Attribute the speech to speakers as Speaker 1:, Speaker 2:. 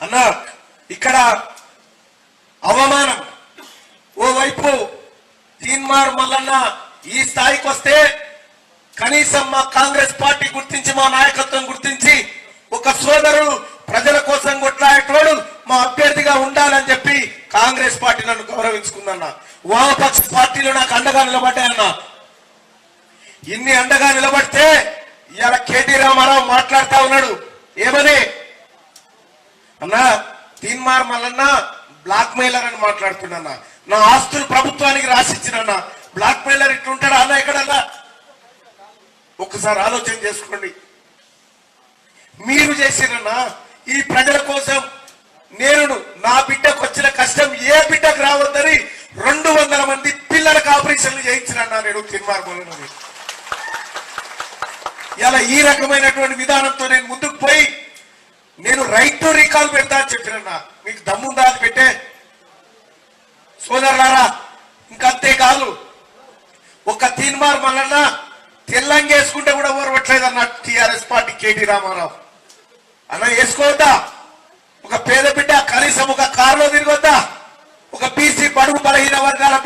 Speaker 1: అన్న ఇక్కడ అవమానం. ఓవైపు తీన్మార్ మల్లన్న ఈ స్థాయికి వస్తే కనీసం మా కాంగ్రెస్ పార్టీ గుర్తించి మా నాయకత్వం గుర్తించి ఒక సోదరుడు ప్రజల కోసం కొట్లాడేటోడు మా అభ్యర్థిగా ఉండాలని చెప్పి కాంగ్రెస్ పార్టీ నన్ను గౌరవించుకుందన్న. వామపక్ష పార్టీలు నాకు అండగా నిలబడ్డాయన్న ఇన్ని అండగా నిలబడితే ఇవాళ కేటీ రామారావు మాట్లాడుతా ఉన్నాడు. ఏమని? అన్నా తీన్మార్ మల్లన్న బ్లాక్ మెయిలర్ అని మాట్లాడుతున్నా నా ఆస్తులు ప్రభుత్వానికి రాసిచ్చిన బ్లాక్ మెయిలర్ ఇట్లుంటాడా అన్న ఎక్కడన్నా? ఒక్కసారి ఆలోచన చేసుకోండి. మీరు చేసిరన్నా ఈ ప్రజల కోసం నేను నా బిడ్డకు వచ్చిన కష్టం ఏ బిడ్డకు రావద్దని రెండు వందల మంది పిల్లలకు ఆపరేషన్లు చేయించిన నేను తీర్మార్ మల్లన్నని. ఇలా ఈ రకమైనటువంటి విధానంతో నేను రీకాల్ చెప్పినన్నా. మీకు దమ్ముందా అని పెట్టే. సోదరులారా ఇంకంతే కాదు. ఒక తీన్మార్ మల్లన్న తెల్లంగి వేసుకుంటే కూడా ఓర్వట్లేదు అన్న టిఆర్ఎస్ పార్టీ కేటీ రామారావు. అన్న వేసుకోవద్దా? ఒక పేద బిడ్డ కనీసం ఒక కారులో తిరగొద్దా? ఒక బీసీ బడుగు బలహీన వర్గాల